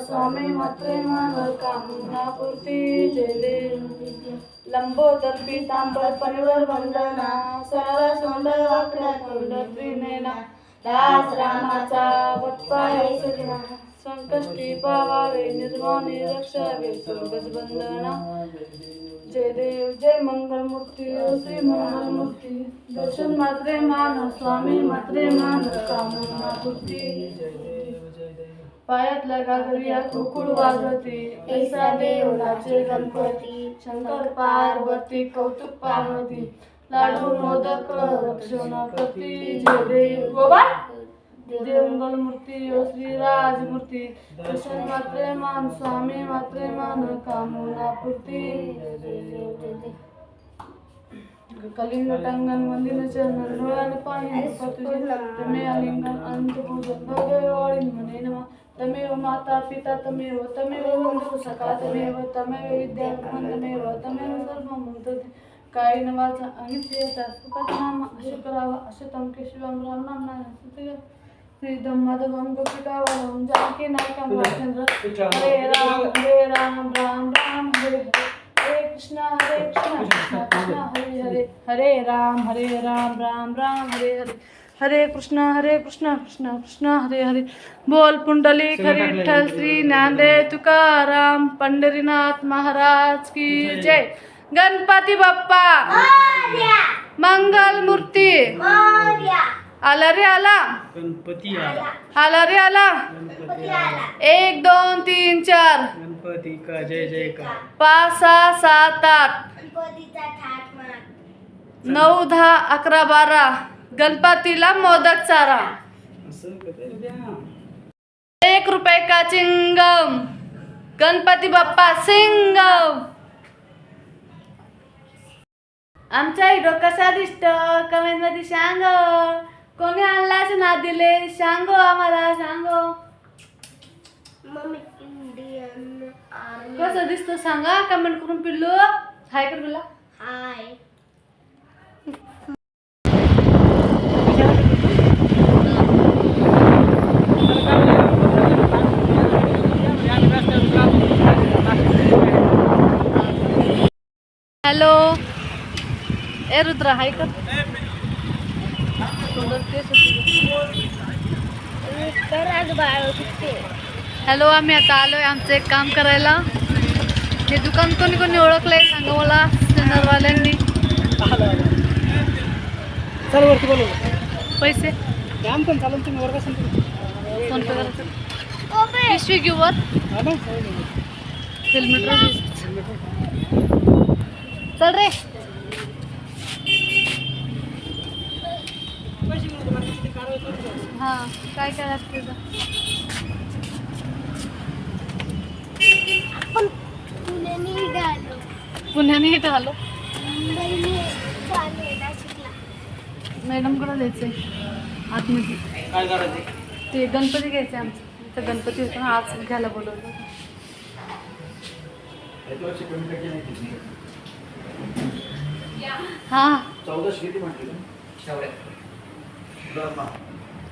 स्वामी मात्रे मान कामना पूर्ती लंबोदर पीतांबर परिवर वंदना सर्व सोंड वाकड्या तोंड त्रिनेना दास रामाचा वत्पाय सजना संकष्टी पावावे निर्वाणे रक्षावे स्वर्गज बंधना जय देव जय मंगल मूर्ती श्री मंगल मूर्ती दर्शन मात्रे मान स्वामी मात्रे मान कामना मूर्ती जय पायातल्या गागरिया कुकुड वाजवती ऐसा देव नाचे गणपती शंकर पार्वती कौतुक पार्वती. लाडू मोदक रक्षण प्रती जय देव. गोबा देवंगल मूर्ती श्री राजमूर्ती दर्शन मात्रे मान स्वामी मात्रे मान कामना पूर्ती कलिंग टंगन मंदिर चरण डोळ्याने पाणी तमे अलिंगन अंत पूजन भगवाळी म्हणे नमः। तमेव माता पिता तमेव तमेव बंधु सखा तमेव तमेव विद्या तमेव तमेव सर्व मुदते कायेन वाचा अनित्यता सुखद नाम अशुकरावा अशतम केशव राम नाम नारायण माधवम जानकी नायकम रामचंद्र हरे राम हरे राम राम राम हरे हरे। हरे कृष्णा हरे कृष्णा कृष्णा कृष्णा हरे हरे। हरे राम हरे राम राम राम हरे हरे। हरे कृष्णा हरे कृष्णा कृष्णा कृष्णा हरे हरे। बोल पुंडलिक हरी विठ्ठल श्री ज्ञानदेव तुकाराम पंडरीनाथ महाराज की जय। गणपति बप्पा। मंगल मूर्ती आला रे आला. गणपती आला. आला. रे आला. गणपती आला. एक दोन तीन चार. गणपती का? जय जय का? पाच सहा सात आठ. नऊ दहा अकरा बारा. गणपतीला मोदक चारा. एक रुपये का चिंगम? गणपती बाप्पा सिंगम. आमचा व्हिडिओ कसा दिसतो? कमेंटमध्ये सांग. कोणी आणलाच ना दिले? सांगो आम्हाला सांगो. कसं दिसतो सांगा? कमेंट करून पिल्लू. हाय कर तुला हॅलो ए रुद्रा हाय कर. केस. हॅलो आम्ही आता आलोय आमचं एक काम करायला. हे दुकान कोणी कोणी ओळखलंय? सांगा मला बोलू पैसे? फोन पे करायचं. पिशवी घेऊ वर. हेल्मेट चल रे. हा काय काय तुझं? पुण्याने इथं आलो मॅडमकडे द्यायचंय आतमध्ये. काय करायचं ते गणपती घ्यायचे आमचं. इथं गणपती होतो. ना आज घ्यायला बोलवलं हा. चौदाशे किती म्हटले?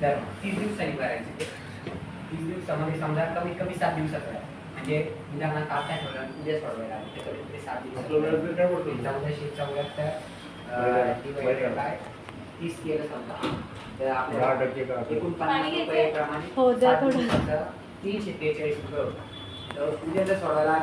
तर तीस दिवसांनी भरायचे ते. तीस दिवसामध्ये समजा कमीत कमी सात दिवसात भरा म्हणजे उदाहरणार्थ काय ठेवलं उद्या सोडवायला लागलं. ते कमीत कमी सात दिवसात आपलं वेळ बिल काय तीस केलं समजा. तर आपल्याला? एकोणपन्नास रुपये प्रमाणे हो, तीनशे त्रेचाळीस रुपये होतं. तर उद्या जर सोडवायला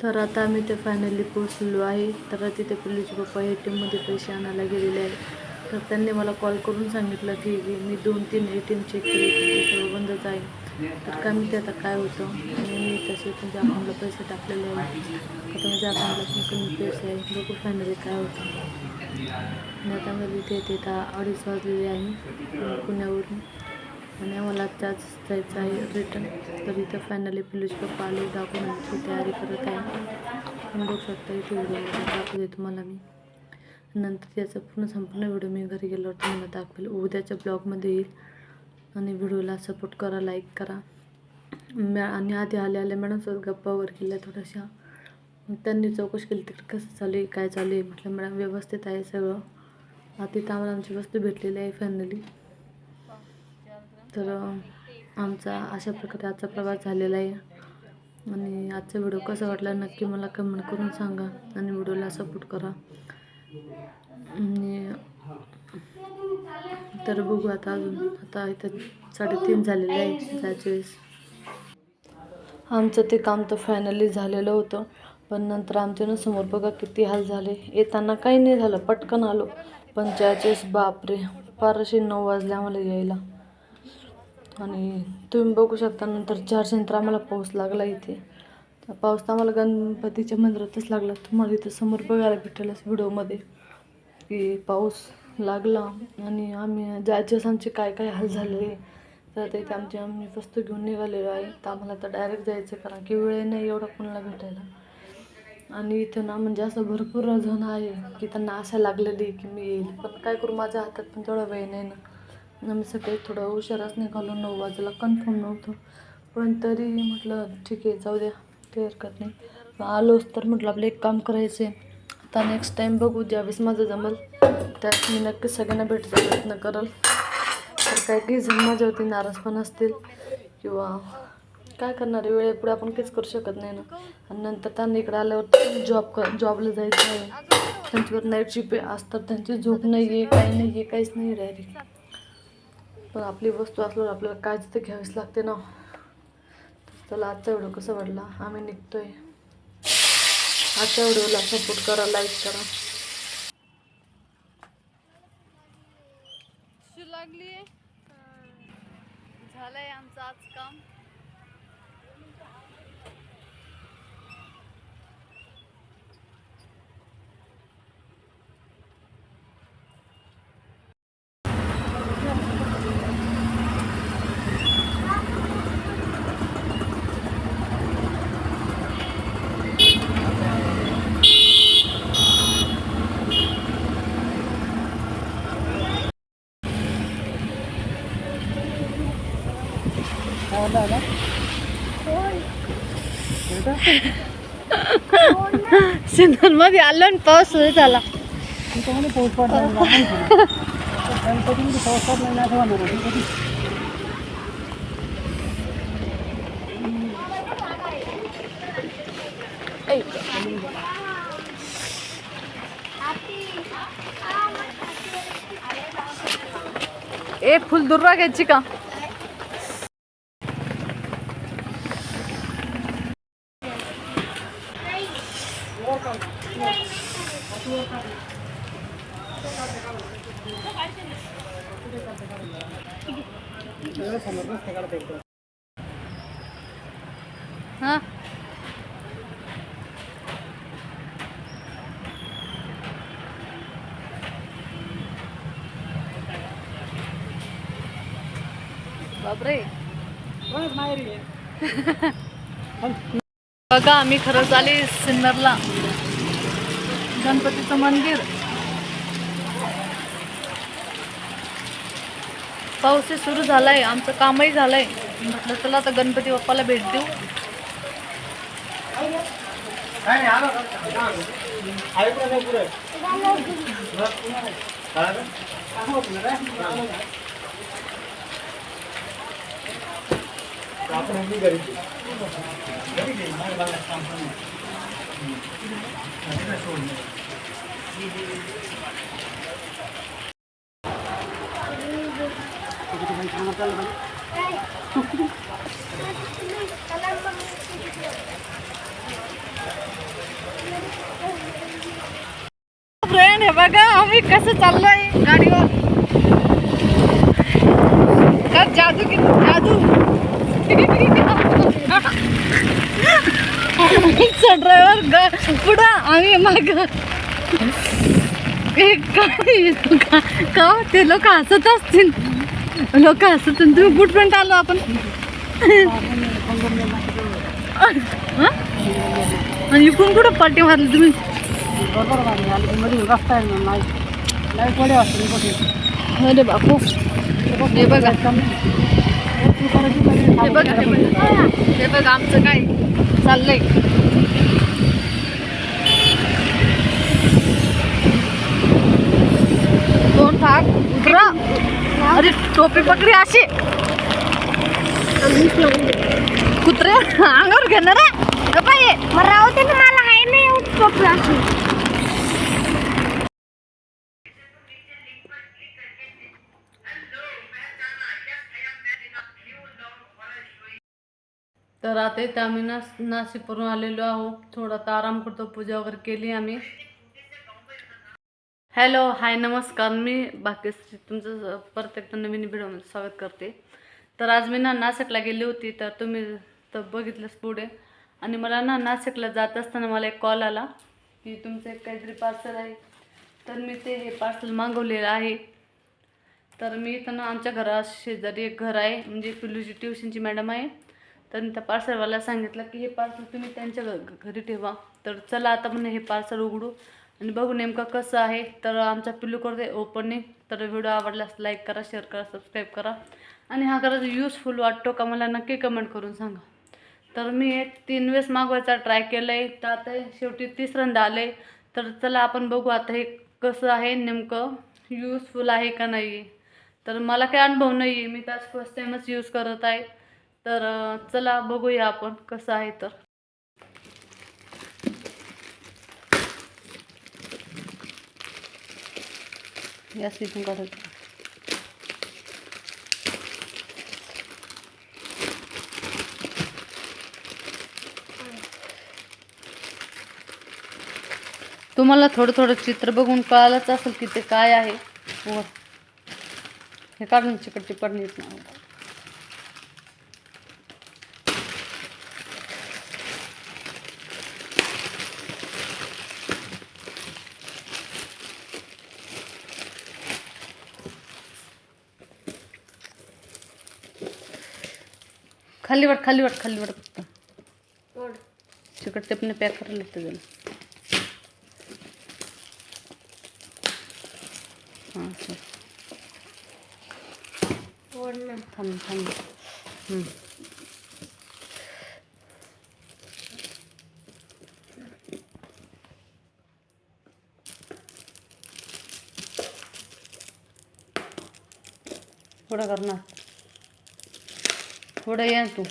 तर आता आम्ही ते फायनली पोचलेलो आहे. तर तिथे पोलीसचे पप्पा ए टी एममध्ये पैसे आणायला गेलेले आहेत. तर त्यांनी मला कॉल करून सांगितलं की मी दोन तीन ए टी एम चेक केले ते सर्व बंदच आहे. तर काय माहिती आता काय होतं. आणि मी तसे तुमच्या अकाउंटला पैसे टाकलेले आहेत. आता माझ्या अकाउंटला पण कमी पैसे आहे. बघू फायनली काय होतं. आणि ते ते इथे अडीच वाजलेले आहे. पुण्यावरून. आणि आम्हाला त्याच जायचं आहे रिटर्न तर इथं फायनली पोलीस पप्पा आले डॉक्युमेंटची तयारी करत आहे. आपण बघू शकता इथे व्हिडिओ दाखवते तुम्हाला मी. नंतर त्याचा पूर्ण संपूर्ण व्हिडिओ मी घरी गेल्यावर तुम्हाला दाखवेल. उद्याच्या ब्लॉगमध्ये येईल. आणि व्हिडिओला सपोर्ट करा लाईक करा. मॅ आणि आधी आल्या आल्या मॅडमसोबत गप्पावर केल्या थोड्याशा. त्यांनी चौकशी केली तिकडे कसं चालू आहे काय चालू आहे? म्हटलं मॅडम व्यवस्थित आहे सगळं. आता तिथं आम्हाला आमची वस्तू भेटलेली आहे फायनली तर आमचा अशा प्रकारे आजचा प्रवास झालेला आहे. आणि आजचा व्हिडिओ कसा वाटला नक्की मला कमेंट करून सांगा आणि व्हिडिओला सपोर्ट करा. आणि तर बघू आता अजून. आता इथं साडेतीन झालेले आहे जायच्या वेळेस. आमचं ते काम तर फायनली झालेलं होतं. पण नंतर आमच्यानं समोर बघा किती हाल झाले. येताना काही नाही झालं पटकन आलो. पण ज्याचेच बापरे फारसे नऊ वाजले आम्हाला यायला. आणि तुम्ही बघू शकता नंतर चारशेनंतर आम्हाला पाऊस लागला इथे. तर पाऊस तर आम्हाला गणपतीच्या मंदिरातच लागला. तुम्हाला इथं समोर बघायला भेटेल व्हिडिओमध्ये. की पाऊस लागला आणि आम्ही जायचेच आमचे काय काय हाल झाले. तर ते आमची आम्ही वस्तू घेऊन निघालेलो आहे. तर आम्हाला तर डायरेक्ट जायचं कारण की वेळ नाही एवढा कोणाला भेटायला. आणि इथं ना म्हणजे असं भरपूर जण आहे की त्यांना आशा लागलेली की मी येईल. पण काय करू माझ्या हातात पण तेवढा वेळ नाही ना. आम्ही सकाळी थोडं उशिराच निघालो नऊ वाजेला. कन्फर्म नव्हतं. पण तरी म्हटलं ठीक आहे जाऊ द्या. काही हरकत नाही. आलोच तर म्हटलं आपलं एक काम करायचं आहे आता नेक्स्ट टाईम बघू ज्यावेळेस माझं जमल त्यात मी नक्कीच सगळ्यांना भेटायचा प्रयत्न करल. तर काही काही जण माझ्यावरती नाराज पण असतील किंवा काय करणार? आहे वेळेपुढे आपण काहीच करू शकत नाही ना. आणि नंतर त्यांना इकडे आल्यावर जॉब कर जॉबला जायचं आहे. त्यांच्यावर नाईट शिफ्ट असतात त्यांची झोप नाही आहे काही नाही आहे काहीच नाही डायरेक्ट पण आपली वस्तू असल्यावर आपल्याला काळजी तर घ्यावीच लागते ना. चला आजचा व्हिडिओ कसा वाटला? आम्ही निघतोय. आजच्या व्हिडिओला सपोर्ट करा लाईक करा. लागली झालंय आमचं आज काम. सिंधूरमध्ये आलो आणि पाऊस सुरू झाला त्याच्यामध्ये पाऊस पडला नाही, आपण करू. गणपतीमध्ये पाऊस पडला नाही असं म्हणणार होते. कधी? ए फुल दुर्वा घ्यायची का हा. बापरे. बघा आम्ही खरंच आले सिन्नरला. गणपतीचं मंदिर. पाऊसही सुरू झालाय आमचं कामही झालंय. म्हटलं चला आता गणपती बाप्पाला भेट देऊ. काय नाही, आलो का? आहे पुढे, आहे पुढे. काय रे? आलो पुढे रे. आलो का? आपण आपली घरी घरी घे, बाहेर बाहेर काम करू. हम्म. तिकडे सोड. तिकडे पण कामं चालू आहे. फ्रेंड हे बघा आम्ही कसं चाललोय गाडीवर. का जादू? किती जादू ड्रायव्हर पुढं आम्ही माग. काय? का ते लोक हसत असतील? लोक हसत तुम्ही कुठपर्यंत आलो आपण. आणि इकडून कुठं पट्टी मारली तुम्ही? बरोबर गाडी आली मध्ये रस्ता आहे ना नाही लाइटकडे असते कुठे अरे बापू हे बघा हे बघा हे बघा आमचं काय चाललंय दोन भाग उतरा अरे टोपी पकडी अशी. कुत्रे अंगावर घेणार आहे. बाई राहू ना मला आहे नाही टोपी अशी. तर आता इथे आम्ही नास नाशिकवरून आलेलो आहो थोडा तर आराम करतो पूजा वगैरे केली आम्ही. हॅलो हाय नमस्कार. मी भाग्यश्री तुमचं परत एकदा नवीन व्हिडिओमध्ये स्वागत करते. तर आज मी ना नाशिकला गेली होती तर तुम्ही तर बघितलंच पुढे. आणि मला ना नाशिकला जात असताना मला एक कॉल आला की तुमचं एक काहीतरी पार्सल आहे. तर मी ते हे पार्सल मागवलेलं आहे. तर मी इथं ना आमच्या घरा शेजारी एक घर आहे म्हणजे पिल्लूची ट्युशनची मॅडम आहे. तर मी त्या पार्सलवाला सांगितलं की हे पार्सल तुम्ही त्यांच्या घ- घरी ठेवा. तर चला आता म्हणे हे पार्सल उघडू. आणि बघू नेमकं कसं आहे. तर आमचा पिल्लू करते ओपनिंग तर व्हिडिओ आवडल्यास लाईक करा शेअर करा सबस्क्राईब करा. आणि हा खरंच यूजफुल वाटतो का मला नक्की कमेंट करून सांगा. तर मी एक तीन वेळेस मागवायचा ट्राय केलं आहे तर आता शेवटी तिसऱ्यांदा आले. तर चला आपण बघू आता हे कसं आहे नेमकं यूजफुल आहे का नाही आहे तर मला काही अनुभव नाही आहे मी त्याच फर्स्ट टाईमच यूज करत आहे. तर चला बघूया आपण कसं आहे तर. या इथून काढायचं तुम्हाला थोडं थोडं चित्र बघून कळालंच असेल की ते काय आहे. हे काढून चिकटची पडणीत नाही. खाली वाट खाली वाट खाली वाट फक्त चिकट टेपने पॅक करायला लागतं त्याला हां सर थांब थांब हम्म. पुढं करणार पुढं ये तू.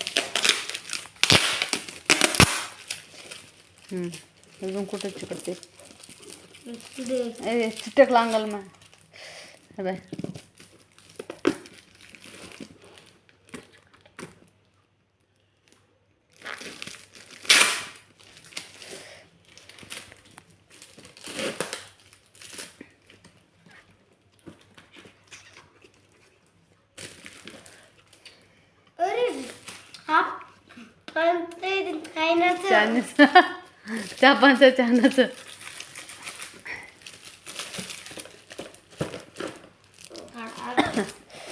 अजून कुठं चिकटते? चिटक लागल मग. बाय अरे हा पण ते चहानाचं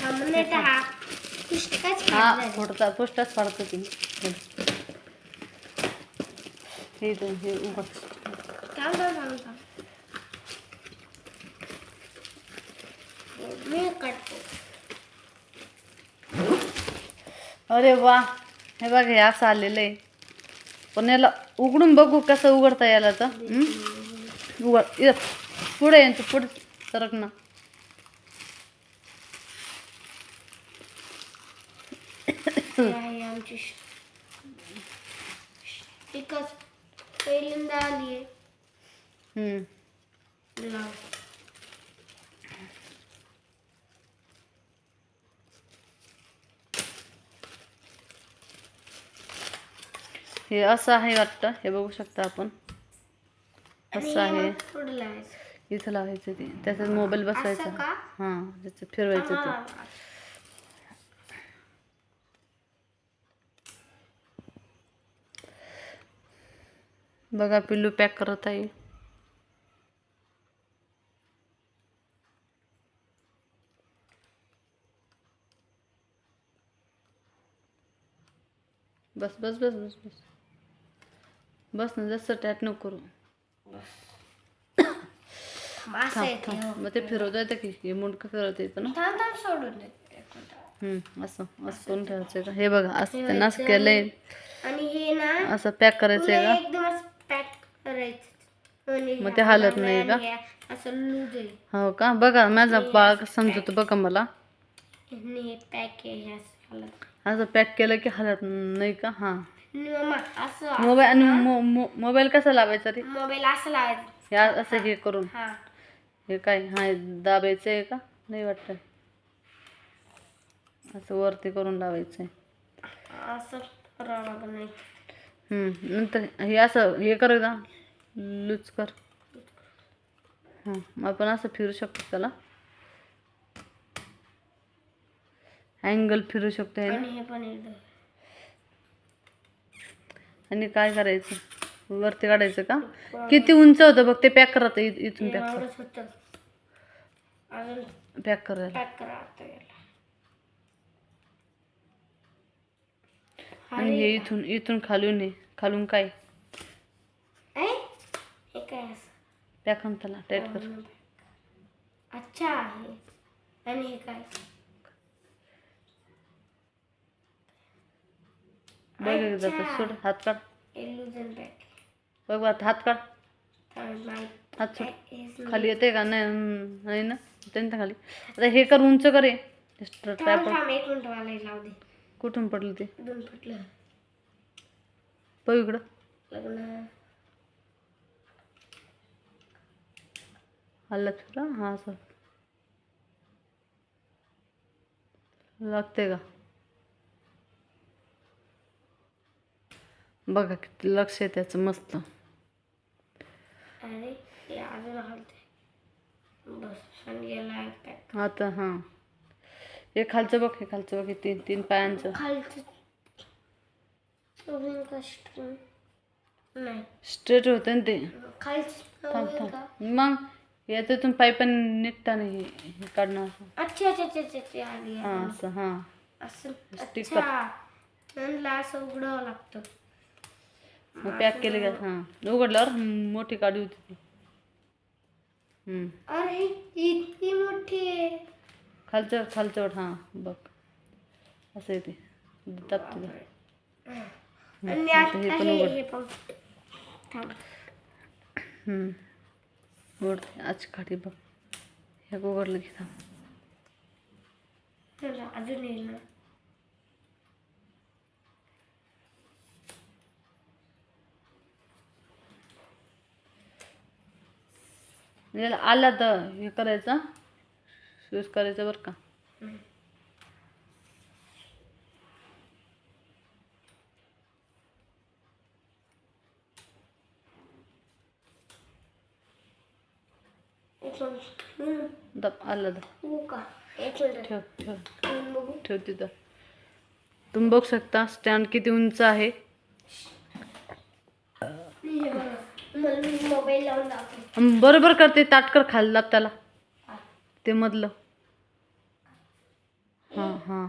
थांबणे तर हा. थोडंसा पोस्टच फाडतो ती हे तो हे उघड. अरे वा हे बघ हे असं आलेलं आहे. पण याला उघडून बघू कसं उघडता याला तर? उघड. पुढे यांचं पुढे. सरक ना. आमची पहिल्यांदा आली आहे. हे असं आहे वाटतं. हे बघू शकता आपण. असं आहे. इथं लावायचं ते. त्याच्यात मोबाईल बसायचा. हा त्याच्यात फिरवायचं ते. बघा पिल्लू पॅक करत आहे. बस बस बस बस बस. बस ना जास्त टॅट नको करू असं थांब येते हो. थांब. मग ते फिरवता येतं की हे मुंडकं फिरवता येतं ना? थांब थांब सोडून देते. हम्म, असं असं करून ठेवायचं का? हे बघा असं त्यांना असं केलंय. आणि हे ना असं पॅक करायचं आहे का? पॅक करायचं. आणि मग ते हालत नाही का? आणि हे असं लूज आहे. हो का? बघा माझा बाळ कसं समजतो बघा मला. आणि हे पॅक आहे हे असं हालत असं पॅक केलं की हालत नाही का? हां. असं मोबाईल मोबाईल कसा लावायचा रे? मोबाईल असं लावायचं. आ- असं हे करून. हा. काय? हा दाबायचं आहे का? नाही वाटतं. असं वरती करून लावायचं आहे असं करावं लागत नाही? हम्म, नंतर हे असं हे कर लूज कर. हां आपण असं फिरू शकतो त्याला. अँगल फिरू शकतो हे पण आणि काय करायचं? वरती काढायचं का? किती उंच होतं बघ ते पॅक करत इथून पॅक कर. पॅक करायला आणि हे इथून इथून खालून हे खालून काय? पॅक त्याला टाईट कर. अच्छा आहे आणि हे काय? बघ एकदा तर सोड. हात काढ. बघ आता हात काढ. हात सोड. खाली येते का? नाही नाही ना? त्यांच्या खाली. आता हे कर उंच कर कुठून पडलं ते? बघ इकडं. लग्न. हल्ला तुला? हा असं. लागते का? बघा किती लक्ष आहे त्याचं मस्त. आता. हां. हे खालचं बघ हे खालचं बघ हे तीन तीन पायांचं. स्ट्रेट होतं ना ते. खालचं थांब? थांब. मग याच्यातून पाईप निघता नाही हे हे असं. हां. असं हां. नंदला असं उघडावं लागतं. मग पॅक केले का हाँ। उघडल्यावर मोठी काढी होती ती हम्म. अरे इतकी मोठी आहे खालचं खालचं हाँ बघ असं येते तापते आणि आता हे आता पण हे उघड. हे। पण थांब उघडते आज काढी बघ हे उघडलं की थांब चला, अजून येईल याला आला तर हे करायचं यूज करायचं बरं का. दप आलं ठेव ठेव. ठेव तिथं. तुम्ही बघू शकता स्टँड किती उंच आहे हे बघा. मोबाईल लावून अन बरोबर करते ताटकर खाली दाब त्याला. ते मधलं. हां हां.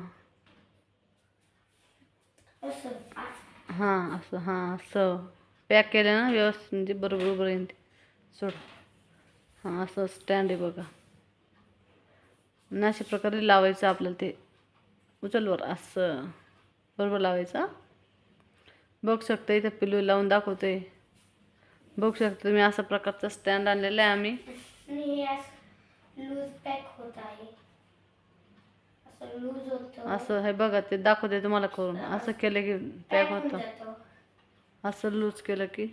असं. हां असं हां असं. पॅक केलं ना व्यवस्थित म्हणजे बरोबर बरोबर येईन ते. सोड. हां असं स्टँड आहे बघा. आणि अशा प्रकारे लावायचं आपल्याला ते. उचलवर असं. बरोबर लावायचं हां. बघू शकता इथं पिलू लावून दाखवतोय. बघू शकता तुम्ही अशा प्रकारचं स्टँड आणलेलं आहे आम्ही. असं लूज पॅक होत आहे. असं लूज होतं. असं हे बघा ते दाखवते तुम्हाला करून. असं केलं की पॅक होतं. असं लूज केलं की.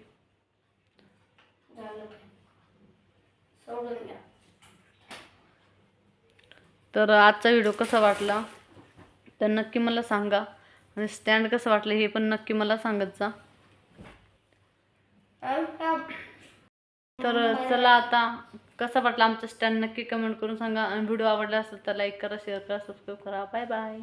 तर आजचा व्हिडिओ कसा वाटला? तर नक्की मला सांगा. आणि स्टँड कसं वाटलं हे पण नक्की मला सांगत जा. तर चला आता कसा वाटला आमचा स्टँड नक्की कमेंट करून सांगा. आणि व्हिडिओ आवडला असेल तर लाईक करा शेअर करा सबस्क्राईब करा. Bye bye